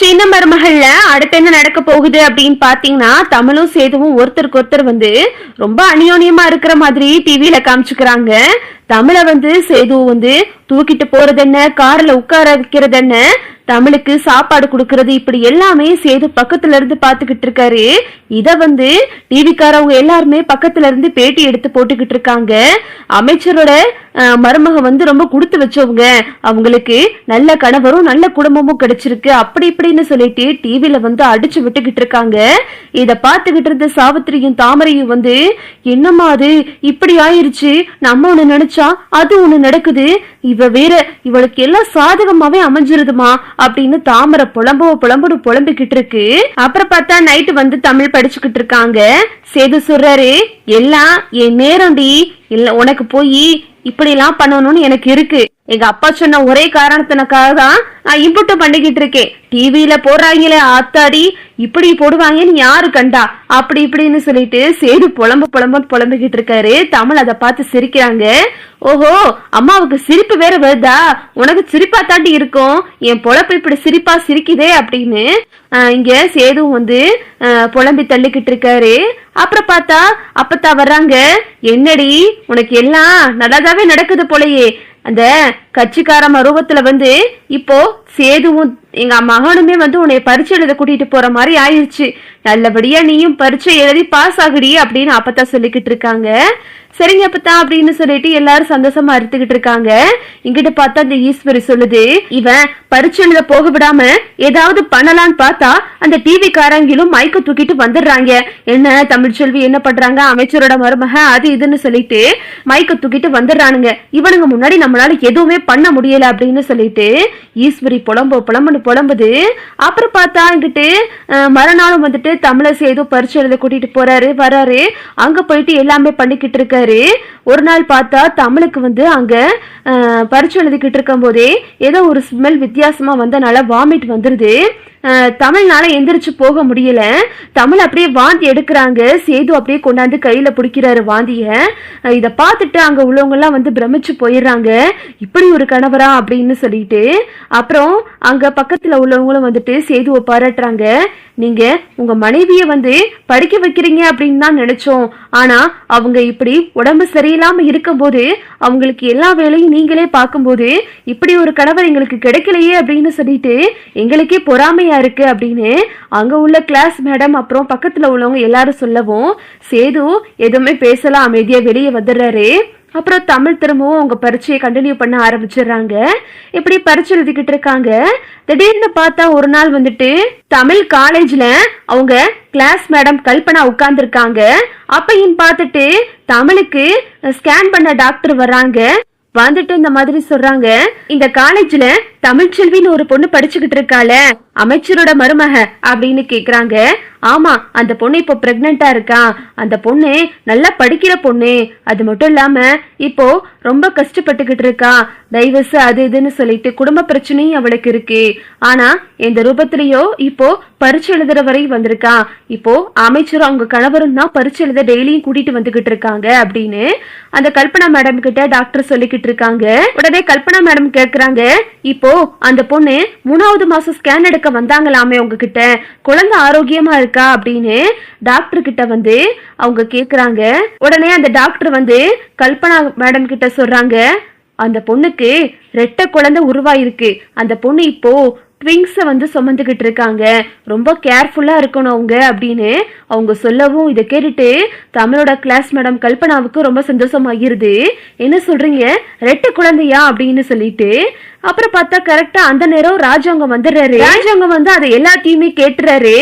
சின்ன மருமகள்ல அடுத்து என்ன நடக்க போகுது அப்படின்னு பாத்தீங்கன்னா தமிழும் சேதுவும் ஒருத்தருக்கு ஒருத்தர் வந்து ரொம்ப அநியோன்யமா இருக்கிற மாதிரி டிவியில காமிச்சுக்கிறாங்க. தமிழை வந்து சேது வந்து தூக்கிட்டு போறது என்ன கார்ல உட்கார வைக்கிறது என்ன தமிழுக்கு சாப்பாடு கொடுக்கறது இப்படி எல்லாமே சேது பக்கத்துல இருந்து பாத்துக்கிட்டு இருக்காரு. இத வந்து டிவிக்காரவங்க எல்லாருமே பக்கத்துல இருந்து பேட்டி எடுத்து போட்டுக்கிட்டு இருக்காங்க. அமைச்சரோட அஹ், மருமக வந்து ரொம்ப கொடுத்து வச்சவங்க. அவங்களுக்கு நல்ல கணவரும் நல்ல குடும்பமும் கிடைச்சிருக்கு. அப்படி இப்படின்னு சொல்லிட்டு டிவில வந்து அடிச்சு விட்டுக்கிட்டு இருக்காங்க. இத பாத்துக்கிட்டு இருந்த சாவித்திரியும் தாமரையும் வந்து என்னம்மா அது? இப்படி ஆயிருச்சு. நம்ம ஒண்ணு நினைச்சா அது ஒண்ணு நடக்குது. இவ வேற இவளுக்கு எல்லாம் சாதகமாவே அமைஞ்சிருதுமா அப்படின்னு தாமரை புலம்போ புலம்புன்னு புலம்பிக்கிட்டு இருக்கு. அப்புறம் பார்த்தா நைட்டு வந்து தமிழ் படிச்சுக்கிட்டு இருக்காங்க. சேது சொல்றாரு எல்லாம் என் நேரம்டி இல்ல உனக்கு போய் இப்படி எல்லாம் பண்ணணும்னு எனக்கு இருக்கு. எங்க அப்பா சொன்ன ஒரே காரணத்தினக்காக தான் நான் இம்புட்டு பண்ணிக்கிட்டு இருக்கேன். டிவியில போடுறாங்களே ஆத்தாடி. இப்படி போடுவாங்கன்னு யாரு கண்டா? அப்படி இப்படின்னு சொல்லிட்டு சேது புலம்பு புலம்பு புலம்பிக்கிட்டு இருக்காரு. தமிழ் அதை பார்த்து சிரிக்கிறாங்க. ஓஹோ அம்மாவுக்கு சிரிப்பு வேற வருதா? உனக்கு சிரிப்பா தாண்டி இருக்கும். என் பொழப்பு இப்படி சிரிப்பா சிரிக்குதே அப்படின்னு இங்க சேது வந்து புலம்பி தள்ளிக்கிட்டு இருக்காரு. அப்புறம் பார்த்தா அப்பத்தா வர்றாங்க. என்னடி உனக்கு எல்லாம் நல்லாதாவே நடக்குது போலயே. அந்த கட்சிக்கார மருவத்துல வந்து இப்போ சேதுவும் எங்க மகனுமே வந்து உன்னை பரீட்சை எழுத கூட்டிட்டு போற மாதிரி ஆயிருச்சு. நல்லபடியா நீயும் பரீட்சை எழுதி பாஸ் ஆகுடி அப்படின்னு அப்பத்தா சொல்லிக்கிட்டு இருக்காங்க. சரிங்க அப்பத்தா அப்படின்னு சொல்லிட்டு எல்லாரும் சந்தோஷமா அறுத்துக்கிட்டு இருக்காங்க. இங்கிட்ட பார்த்தா அந்த ஈஸ்வரி சொல்லுது இவன் பரீட்சை எழுத போக விடாம ஏதாவது பண்ணலான்னு பார்த்தா அந்த டிவி காரங்களும் மைக்க தூக்கிட்டு வந்துடுறாங்க. என்ன தமிழ்ச்செல்வி என்ன பண்றாங்க? அமைச்சரோட மருமக அது இதுன்னு சொல்லிட்டு மைக்க தூக்கிட்டு வந்துடுறானுங்க. இவனுங்க முன்னாடி நம்மளால எதுவுமே பண்ண முடியல அப்படின்னு சொல்லிட்டு ஈஸ்வரி புலம்பு புலம்புன்னு புலம்புது. அப்புறம் பார்த்தா இங்கிட்டு மறுநாளும் வந்துட்டு தமிழை ஏதோ பரிச்சை எழுத கூட்டிட்டு போறாரு வராரு. அங்க போயிட்டு எல்லாமே பண்ணிக்கிட்டு இருக்காரு. ஒரு நாள் பார்த்தா தமிழுக்கு வந்து அங்க பரிச்சு எழுதிக்கிட்டு இருக்கும் போதே ஏதோ ஒரு ஸ்மெல் வித்தியாசமா வந்தனால வாமிட் வந்துருது. தமிழ்னால எந்திரிச்சு போக முடியல. தமிழ் அப்படியே வாந்தி எடுக்கிறாங்க. சேது அப்படியே கொண்டாந்து கையில பிடிக்கிறாரு வாந்திய. இதை இத பார்த்துட்டு அங்க உள்ளவங்க எல்லாம் வந்து பிரமிச்சு போயிடுறாங்க. இப்படி ஒரு கணவரா அப்படின்னு சொல்லிட்டு அப்புறம் அங்க பக்கத்துல உள்ளவங்களும் வந்துட்டு சேதுவை பாராட்டுறாங்க. நீங்க உங்க மனைவிய வந்து படிக்க வைக்கிறீங்க அப்படின்னு தான் நினைச்சோம். ஆனா அவங்க இப்படி உடம்பு சரியில்லாம இருக்கும்போது அவங்களுக்கு எல்லா வேலையும் நீங்களே பார்க்கும்போது இப்படி ஒரு கணவர் எங்களுக்கு கிடைக்கலையே அப்படின்னு சொல்லிட்டு எங்களுக்கே பொறாமையா இருக்கு அப்படின்னு அங்க உள்ள கிளாஸ் மேடம் அப்புறம் பக்கத்துல உள்ளவங்க எல்லாரும் சொல்லவும் சேது எதுவுமே பேசலாம் அமைதியா வெளியே வந்துடுறாரு. அப்புறம் தமிழ் திரும்பவும் அவங்க பரீட்சையை கண்டினியூ பண்ண ஆரம்பிச்சிடுறாங்க. இப்படி பரீட்சை எழுதிக்கிட்டு இருக்காங்க. திடீர்னு பார்த்தா ஒரு நாள் வந்துட்டு தமிழ் காலேஜ்ல அவங்க கிளாஸ் மேடம் கல்பனா உட்கார்ந்துருக்காங்க. அப்பையும் பார்த்துட்டு தமிழுக்கு ஸ்கேன் பண்ண டாக்டர் வர்றாங்க. வந்துட்டு இந்த மாதிரி சொல்றாங்க. இந்த காலேஜ்ல தமிழ்ச்செல்வின்னு ஒரு பொண்ணு படிச்சுக்கிட்டு இருக்காள அமைச்சரோட மருமக அப்படின்னு கேக்குறாங்க. ஆமா அந்த பொண்ணு இப்போ பிரெக்னெண்டா இருக்கா. அந்த பொண்ணு நல்லா படிக்கிற பொண்ணு. அது மட்டும் இல்லாம இப்போ ரொம்ப கஷ்டப்பட்டுக்கிட்டு இருக்கா. டைவர்ஸ் அது இதுன்னு சொல்லிட்டு குடும்ப பிரச்சனையும் அவளுக்கு இருக்கு. ஆனா எந்த ரூபத்திலயோ இப்போ பரிச்சு எழுதுற வரை வந்திருக்கா. இப்போ அமைச்சரும் அவங்க கணவரும் தான் பரிச்சு எழுத டெய்லியும் கூட்டிட்டு வந்துகிட்டு இருக்காங்க அப்படின்னு அந்த கல்பனா மேடம் கிட்ட டாக்டர் சொல்லிக்கிட்டு இருக்காங்க. உடனே கல்பனா மேடம் கேக்குறாங்க இப்போ அந்த பொண்ணு மூணாவது மாசம் ஸ்கேன் எடுக்க வந்தாங்களாமே உங்ககிட்ட. குழந்தை ஆரோக்கியமா இருக்கா அப்படின்னு டாக்டர் கிட்ட வந்து அவங்க கேக்குறாங்க. உடனே அந்த டாக்டர் வந்து கல்பனா மேடம் கிட்ட சொல்றாங்க. அந்த பொண்ணுக்கு ரெட்ட குழந்தை உருவாயிருக்கு. அந்த பொண்ணு இப்போ ட்விங்ஸை வந்து சுமந்துக்கிட்டு இருக்காங்க. ரொம்ப கேர்ஃபுல்லாக இருக்கணும் அவங்க அப்படின்னு அவங்க சொல்லவும் இதை கேட்டுட்டு தமிழோட கிளாஸ் மேடம் கல்பனாவுக்கு ரொம்ப சந்தோஷமாகிருது. என்ன சொல்கிறீங்க ரெட்டை குழந்தையா அப்படின்னு சொல்லிட்டு. அப்புறம் பார்த்தா கரெக்டாக அந்த நேரம் ராஜாங்க வந்துடுறாரு. ராஜாங்க வந்து அதை எல்லாத்தையுமே கேட்டுறாரு.